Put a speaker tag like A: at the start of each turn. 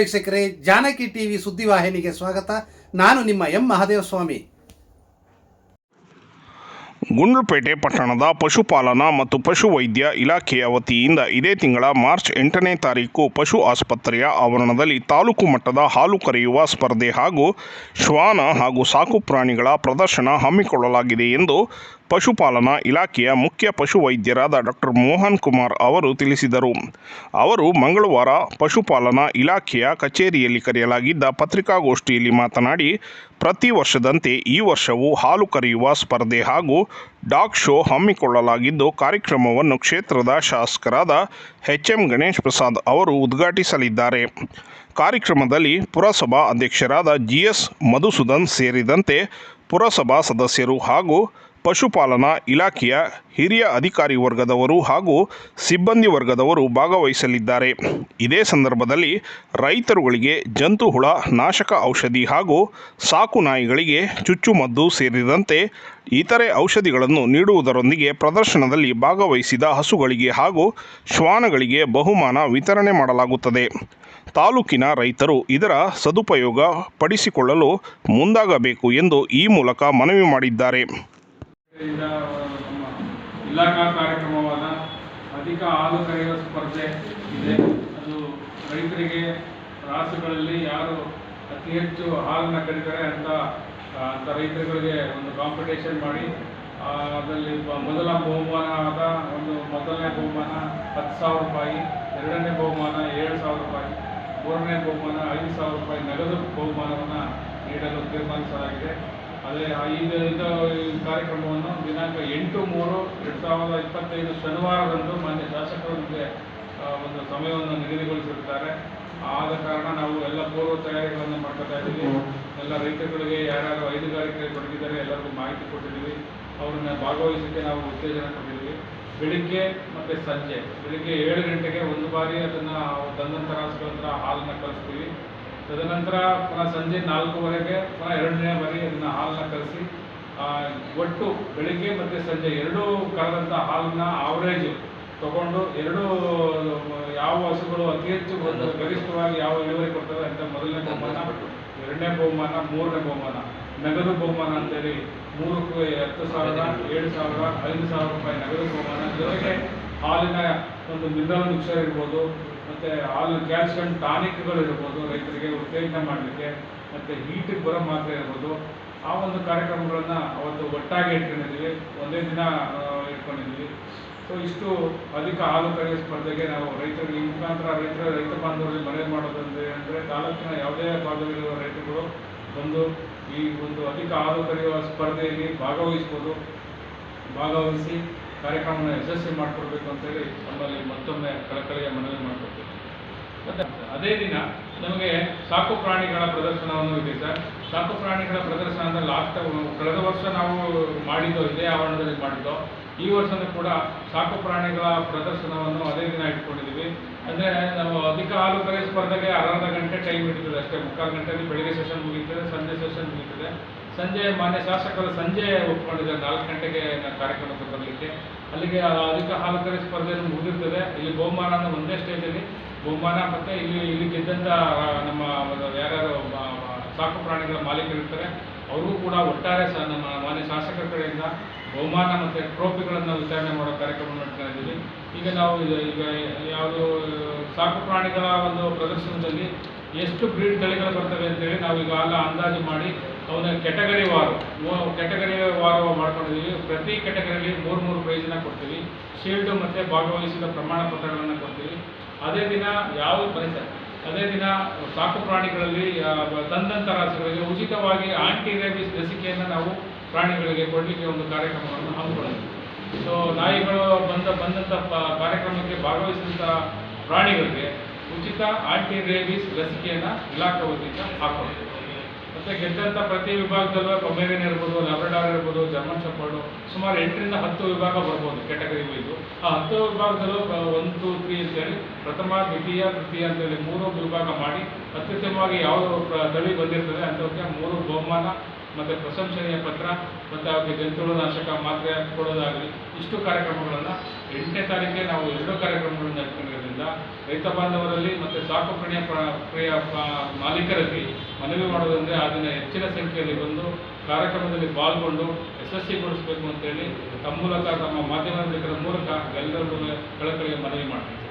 A: ವೀಕ್ಷಕರೇ, ಜಾನಕಿ ಟಿವಿ ಸುದ್ದಿವಾಹಿನಿಗೆ ಸ್ವಾಗತ. ನಾನು ನಿಮ್ಮ ಎಂ. ಮಹದೇವಸ್ವಾಮಿ
B: ಗುಂಡ್ಲುಪೇಟೆ ಪಟ್ಟಣದ ಪಶುಪಾಲನಾ ಮತ್ತು ಪಶುವೈದ್ಯ ಇಲಾಖೆಯ ವತಿಯಿಂದ ಇದೇ ತಿಂಗಳ ಮಾರ್ಚ್ ಎಂಟನೇ ತಾರೀಕು ಪಶು ಆಸ್ಪತ್ರೆಯ ಆವರಣದಲ್ಲಿ ತಾಲೂಕು ಮಟ್ಟದ ಹಾಲು ಕರೆಯುವ ಸ್ಪರ್ಧೆ ಹಾಗೂ ಶ್ವಾನ ಹಾಗೂ ಸಾಕು ಪ್ರಾಣಿಗಳ ಪ್ರದರ್ಶನ ಹಮ್ಮಿಕೊಳ್ಳಲಾಗಿದೆ ಎಂದು ಪಶುಪಾಲನಾ ಇಲಾಖೆಯ ಮುಖ್ಯ ಪಶುವೈದ್ಯರಾದ ಡಾಕ್ಟರ್ ಮೋಹನ್ ಕುಮಾರ್ ಅವರು ತಿಳಿಸಿದರು. ಅವರು ಮಂಗಳವಾರ ಪಶುಪಾಲನಾ ಇಲಾಖೆಯ ಕಚೇರಿಯಲ್ಲಿ ಕರೆಯಲಾಗಿದ್ದ ಪತ್ರಿಕಾಗೋಷ್ಠಿಯಲ್ಲಿ ಮಾತನಾಡಿ, ಪ್ರತಿ ವರ್ಷದಂತೆ ಈ ವರ್ಷವೂ ಹಾಲು ಕರೆಯುವ ಸ್ಪರ್ಧೆ ಹಾಗೂ ಡಾಗ್ ಶೋ ಹಮ್ಮಿಕೊಳ್ಳಲಾಗಿದ್ದು, ಕಾರ್ಯಕ್ರಮವನ್ನು ಕ್ಷೇತ್ರದ ಶಾಸಕರಾದ ಎಚ್ ಎಂ ಗಣೇಶ್ ಪ್ರಸಾದ್ ಅವರು ಉದ್ಘಾಟಿಸಲಿದ್ದಾರೆ. ಕಾರ್ಯಕ್ರಮದಲ್ಲಿ ಪುರಸಭಾ ಅಧ್ಯಕ್ಷರಾದ ಜಿ ಎಸ್ ಮಧುಸೂದನ್ ಸೇರಿದಂತೆ ಪುರಸಭಾ ಸದಸ್ಯರು ಹಾಗೂ ಪಶುಪಾಲನಾ ಇಲಾಖೆಯ ಹಿರಿಯ ಅಧಿಕಾರಿ ವರ್ಗದವರು ಹಾಗೂ ಸಿಬ್ಬಂದಿ ವರ್ಗದವರು ಭಾಗವಹಿಸಲಿದ್ದಾರೆ. ಇದೇ ಸಂದರ್ಭದಲ್ಲಿ ರೈತರುಗಳಿಗೆ ಜಂತು ಹುಳ, ನಾಶಕ ಔಷಧಿ ಹಾಗೂ ಸಾಕು ನಾಯಿಗಳಿಗೆ ಚುಚ್ಚುಮದ್ದು ಸೇರಿದಂತೆ ಇತರೆ ಔಷಧಿಗಳನ್ನು ನೀಡುವುದರೊಂದಿಗೆ ಪ್ರದರ್ಶನದಲ್ಲಿ ಭಾಗವಹಿಸಿದ ಹಸುಗಳಿಗೆ ಹಾಗೂ ಶ್ವಾನಗಳಿಗೆ ಬಹುಮಾನ ವಿತರಣೆ ಮಾಡಲಾಗುತ್ತದೆ. ತಾಲೂಕಿನ ರೈತರು ಇದರ ಸದುಪಯೋಗ ಪಡಿಸಿಕೊಳ್ಳಲು ಮುಂದಾಗಬೇಕು ಎಂದು ಈ ಮೂಲಕ ಮನವಿ ಮಾಡಿದ್ದಾರೆ.
C: ನಮ್ಮ ಇಲಾಖಾ ಕಾರ್ಯಕ್ರಮವಾದ ಅಧಿಕ ಹಾಲು ಕರೆಯುವ ಸ್ಪರ್ಧೆ ಇದೆ. ಅದು ರೈತರಿಗೆ ರಾಸುಗಳಲ್ಲಿ ಯಾರು ಅತಿ ಹೆಚ್ಚು ಹಾಲನ್ನು ಕರೀತಾರೆ ಅಂತ ಅಂತ ರೈತರುಗಳಿಗೆ ಒಂದು ಕಾಂಪಿಟೇಷನ್ ಮಾಡಿ ಅದರಲ್ಲಿ ಮೊದಲ ಬಹುಮಾನ ಆದ ಒಂದು ಮೊದಲನೇ ಬಹುಮಾನ ಹತ್ತು ಸಾವಿರ ರೂಪಾಯಿ, ಎರಡನೇ ಬಹುಮಾನ ಏಳು ಸಾವಿರ ರೂಪಾಯಿ, ಮೂರನೇ ಬಹುಮಾನ ಐದು ಸಾವಿರ ರೂಪಾಯಿ ನಗದು ಬಹುಮಾನವನ್ನು ನೀಡಲು ತೀರ್ಮಾನಿಸಲಾಗಿದೆ. ಅದೇ ಇದು ಇದು ಕಾರ್ಯಕ್ರಮವನ್ನು ದಿನಾಂಕ ಎಂಟು ಮೂರು ಎರಡು ಸಾವಿರದ ಇಪ್ಪತ್ತೈದು ಶನಿವಾರದಂದು ಮಾನ್ಯ ಶಾಸಕರು ನಮಗೆ ಒಂದು ಸಮಯವನ್ನು ನಿಗದಿಗೊಳಿಸಿರುತ್ತಾರೆ. ಆದ ಕಾರಣ ನಾವು ಎಲ್ಲ ಪೂರ್ವ ತಯಾರಿಗಳನ್ನು ಮಾಡ್ಕೊತಾ ಇದ್ದೀವಿ. ಎಲ್ಲ ರೈತರುಗಳಿಗೆ ಯಾರ್ಯಾರು ಐದುಗಾರಿಕೆ ತೊಡಗಿದ್ದಾರೆ, ಎಲ್ಲರಿಗೂ ಮಾಹಿತಿ ಕೊಟ್ಟಿದ್ದೀವಿ. ಅವ್ರನ್ನ ಭಾಗವಹಿಸಲಿಕ್ಕೆ ನಾವು ಉತ್ತೇಜನ ಕೊಟ್ಟಿದ್ದೀವಿ. ಬೆಳಿಗ್ಗೆ ಮತ್ತು ಸಂಜೆ, ಬೆಳಿಗ್ಗೆ ಏಳು ಗಂಟೆಗೆ ಒಂದು ಬಾರಿ ಅದನ್ನು ತಂದಂಥ ರಾಸುಗಳ ಹತ್ರ ಹಾಲನ್ನು ಕಲಿಸ್ತೀವಿ ತದನಂತರ ಪುನಃ ಸಂಜೆ ನಾಲ್ಕೂವರೆಗೆ, ಪುನಃ ಎರಡನೇ ಬಾರಿ ಅದನ್ನು ಹಾಲನ್ನ ಕಲಸಿ ಒಟ್ಟು ಬೆಳಿಗ್ಗೆ ಮತ್ತು ಸಂಜೆ ಎರಡೂ ಕರೆದಂಥ ಹಾಲನ್ನ ಆವರೇಜ್ ತಗೊಂಡು ಎರಡು, ಯಾವ ಹಸುಗಳು ಅತಿ ಹೆಚ್ಚು ಗರಿಷ್ಠವಾಗಿ ಯಾವ ಇಳುವರಿ ಕೊಡ್ತವೆ ಅಂತ ಮೊದಲನೇ ಬಹುಮಾನ, ಎರಡನೇ ಬಹುಮಾನ, ಮೂರನೇ ಬಹುಮಾನ, ನಗದು ಬಹುಮಾನ ಅಂತೇಳಿ ಮೂರಕ್ಕೂ ಹತ್ತು ಸಾವಿರ, ಏಳು ಸಾವಿರ, ಐದು ಸಾವಿರ ರೂಪಾಯಿ ನಗದು ಬಹುಮಾನ. ಜೊತೆಗೆ ಹಾಲಿನ ಒಂದು ಮಿನರಲ್ ಮಿಕ್ಸರ್ ಇರ್ಬೋದು, ಮತ್ತು ಹಾಲು ಕ್ಯಾಲ್ಸಿಯಂ ಟಾನಿಕ್ಗಳು ಇರ್ಬೋದು ರೈತರಿಗೆ ಉತ್ತೇಜನ ಮಾಡಲಿಕ್ಕೆ, ಮತ್ತು ಹೀಟಿಗೆ ಬರೋ ಮಾತ್ರೆ ಇರ್ಬೋದು. ಆ ಒಂದು ಕಾರ್ಯಕ್ರಮಗಳನ್ನು ಅವತ್ತು ಒಟ್ಟಾಗಿ ಇಟ್ಕೊಂಡಿದ್ದೀವಿ ಒಂದೇ ದಿನ ಇಟ್ಕೊಂಡಿದ್ದೀವಿ ಸೊ ಇಷ್ಟು ಅಧಿಕ ಹಾಲು ಕರೆಯುವ ಸ್ಪರ್ಧೆಗೆ ನಾವು ರೈತರಿಗೆ ಈ ಮುಖಾಂತರ ರೈತರ, ರೈತ ಬಾಂಧವರಿಗೆ ಮನವಿ ಮಾಡೋದಂದ್ರೆ, ಅಂದರೆ ತಾಲೂಕಿನ ಯಾವುದೇ ಭಾಗದಲ್ಲಿರುವ ರೈತರುಗಳು ಬಂದು ಈ ಒಂದು ಅಧಿಕ ಹಾಲು ಕರೆಯುವ ಸ್ಪರ್ಧೆಯಲ್ಲಿ ಭಾಗವಹಿಸ್ಬೋದು. ಭಾಗವಹಿಸಿ ಕಾರ್ಯಕ್ರಮವನ್ನು ಯಶಸ್ವಿ ಮಾಡಿಕೊಡ್ಬೇಕು ಅಂತೇಳಿ ನಮ್ಮಲ್ಲಿ ಮತ್ತೊಮ್ಮೆ ಕಳಕಳಿಯ ಮನವಿ ಮಾಡಿಕೊಡ್ತೀವಿ. ಮತ್ತೆ ಅದೇ ದಿನ ನಮಗೆ ಸಾಕು ಪ್ರಾಣಿಗಳ ಪ್ರದರ್ಶನವನ್ನು ಇದೆ ಸರ್. ಸಾಕು ಪ್ರಾಣಿಗಳ ಪ್ರದರ್ಶನ ಅಂದರೆ ಲಾಸ್ಟ್ ಕಳೆದ ವರ್ಷ ನಾವು ಮಾಡಿದ್ದೋ ಇದೇ ಆವರಣದಲ್ಲಿ ಮಾಡಿದ್ದೋ. ಈ ವರ್ಷನೂ ಕೂಡ ಸಾಕು ಪ್ರಾಣಿಗಳ ಪ್ರದರ್ಶನವನ್ನು ಅದೇ ದಿನ ಇಟ್ಕೊಂಡಿದ್ದೀವಿ. ಅಂದರೆ ನಾವು ಅಧಿಕ ಹಾಲು ಕರೆ ಸ್ಪರ್ಧೆಗೆ ಅರ್ಧ ಗಂಟೆ ಟೈಮ್ ಹಿಡಿತದೆ ಅಷ್ಟೇ. ಮುಕ್ಕಾಲು ಗಂಟೆಯಲ್ಲಿ ಬೆಳಿಗ್ಗೆ ಸೆಷನ್ ಮುಗೀತದೆ ಸಂಜೆ ಸೆಷನ್ ಮುಗೀತದೆ ಸಂಜೆ ಮಾನ್ಯ ಶಾಸಕರು ಸಂಜೆ ಒಪ್ಕೊಂಡಿದ್ದಾರೆ ನಾಲ್ಕು ಗಂಟೆಗೆ ಕಾರ್ಯಕ್ರಮಕ್ಕೆ ಬರಲಿಕ್ಕೆ ಅಲ್ಲಿಗೆ ಅಧಿಕ ಹಾಲಕರ ಕರೆ ಸ್ಪರ್ಧೆಯನ್ನು ಮುಗಿದಿರ್ತದೆ. ಇಲ್ಲಿ ಬಹುಮಾನ ಅನ್ನೋ ಒಂದೇ ಸ್ಟೇಜಲ್ಲಿ ಬಹುಮಾನ ಮತ್ತು ಇಲ್ಲಿ ಇಲ್ಲಿ ಗೆದ್ದಂಥ ನಮ್ಮ ಯಾರ್ಯಾರು ಸಾಕು ಪ್ರಾಣಿಗಳ ಮಾಲೀಕರು ಇರ್ತಾರೆ ಅವ್ರಿಗೂ ಕೂಡ ಒಟ್ಟಾರೆ ನಮ್ಮ ಮಾನ್ಯ ಶಾಸಕರ ಕಡೆಯಿಂದ ಬಹುಮಾನ ಮತ್ತು ಟ್ರೋಫಿಗಳನ್ನು ವಿತರಣೆ ಮಾಡೋ ಕಾರ್ಯಕ್ರಮ ನಡ್ತಾ ಇದ್ದೀವಿ. ಈಗ ನಾವು ಈಗ ಯಾವುದು, ಸಾಕು ಪ್ರಾಣಿಗಳ ಒಂದು ಪ್ರದರ್ಶನದಲ್ಲಿ ಎಷ್ಟು ಬ್ರೀಡ್ ತಳಿಗಳು ಬರ್ತವೆ ಅಂತೇಳಿ ನಾವು ಈಗ ಅಲ್ಲ ಅಂದಾಜು ಮಾಡಿ ಅವನ ಕೆಟಗರಿ ವಾರು. ಕೆಟಗರಿ ವಾರು ಮಾಡ್ಕೊಂಡಿದ್ದೀವಿ ಪ್ರತಿ ಕೆಟಗರಿಯಲ್ಲಿ ಮೂರು ಮೂರು ಪ್ರೈಸನ್ನು ಕೊಡ್ತೀವಿ. ಶೀಲ್ಡು ಮತ್ತು ಭಾಗವಹಿಸಿದ ಪ್ರಮಾಣ ಪತ್ರಗಳನ್ನು ಕೊಡ್ತೀವಿ. ಅದೇ ದಿನ ಯಾವ ಪರಿಸರ ಅದೇ ದಿನ ಸಾಕು ಪ್ರಾಣಿಗಳಲ್ಲಿ ತಂದಂಥ ರಾಸುಗಳಿಗೆ ಉಚಿತವಾಗಿ ಆಂಟಿ ರೇಬಿಸ್ ಲಸಿಕೆಯನ್ನು ನಾವು ಪ್ರಾಣಿಗಳಿಗೆ ಕೊಡಲಿಕ್ಕೆ ಒಂದು ಕಾರ್ಯಕ್ರಮವನ್ನು ಹಮ್ಮಿಕೊಂಡಿದ್ದೀವಿ ಸೊ ನಾಯಿಗಳು ಬಂದ ಬಂದಂಥ ಕಾರ್ಯಕ್ರಮಕ್ಕೆ ಭಾಗವಹಿಸಿದಂಥ ಪ್ರಾಣಿಗಳಿಗೆ ಉಚಿತ ಆಂಟಿ ರೇಬಿಸ್ ಲಸಿಕೆಯನ್ನು ಇಲಾಖೆ ವತಿಯಿಂದ ಹಾಕೊಡ್ತೀವಿ ಮತ್ತು ಗೆದ್ದಂಥ ಪ್ರತಿ ವಿಭಾಗದಲ್ಲೂ ಪಮೇರಿಯನ್ ಇರ್ಬೋದು ಲ್ಯಾಬ್ರಡಾರ್ ಇರ್ಬೋದು ಜರ್ಮನ್ ಶೆಪರ್ಡು ಸುಮಾರು ಎಂಟರಿಂದ ಹತ್ತು ವಿಭಾಗ ಬರ್ಬೋದು ಕೆಟಗರಿ ವೈಸು ಆ ಹತ್ತು ವಿಭಾಗದಲ್ಲೂ ಒನ್ ಟು ತ್ರೀ ಅಂತೇಳಿ ಪ್ರಥಮ, ದ್ವಿತೀಯ, ತೃತೀಯ ಅಂತೇಳಿ ಮೂರು ವಿಭಾಗ ಮಾಡಿ ಅತ್ಯುತ್ತಮವಾಗಿ ಯಾವ ತಳಿ ಬಂದಿರ್ತದೆ ಅಂಥವಕ್ಕೆ ಮೂರು ಬಹುಮಾನ ಮತ್ತು ಪ್ರಶಂಸನೀಯ ಪತ್ರ ಮತ್ತು ಅವರಿಗೆ ಜಂತುಳು ನಾಶಕ ಮಾತ್ರೆ ಕೊಡೋದಾಗಲಿ ಇಷ್ಟು ಕಾರ್ಯಕ್ರಮಗಳನ್ನು ಎಂಟನೇ ತಾರೀಕಿಗೆ ನಾವು ಎರಡು ಕಾರ್ಯಕ್ರಮಗಳನ್ನು ಇಟ್ಕೊಂಡಿರೋದ್ರಿಂದ ರೈತ ಬಾಂಧವರಲ್ಲಿ ಮತ್ತು ಸಾಕು ಪ್ರಾಣಿಯ ಪ್ರ- ಪ್ರಿಯ ಮಾಲೀಕರಲ್ಲಿ ಮನವಿ ಮಾಡೋದಂದರೆ ಆ ದಿನ ಹೆಚ್ಚಿನ ಸಂಖ್ಯೆಯಲ್ಲಿ ಬಂದು ಕಾರ್ಯಕ್ರಮದಲ್ಲಿ ಪಾಲ್ಗೊಂಡು ಯಶಸ್ವಿಗೊಳಿಸಬೇಕು ಅಂತೇಳಿ ತಮ್ಮ ಮೂಲಕ ತಮ್ಮ ಮಾಧ್ಯಮದ ಮೂಲಕ ಎಲ್ಲರಿಗೂ ಕಳಕಳಿಗೆ ಮನವಿ ಮಾಡ್ತೀನಿ.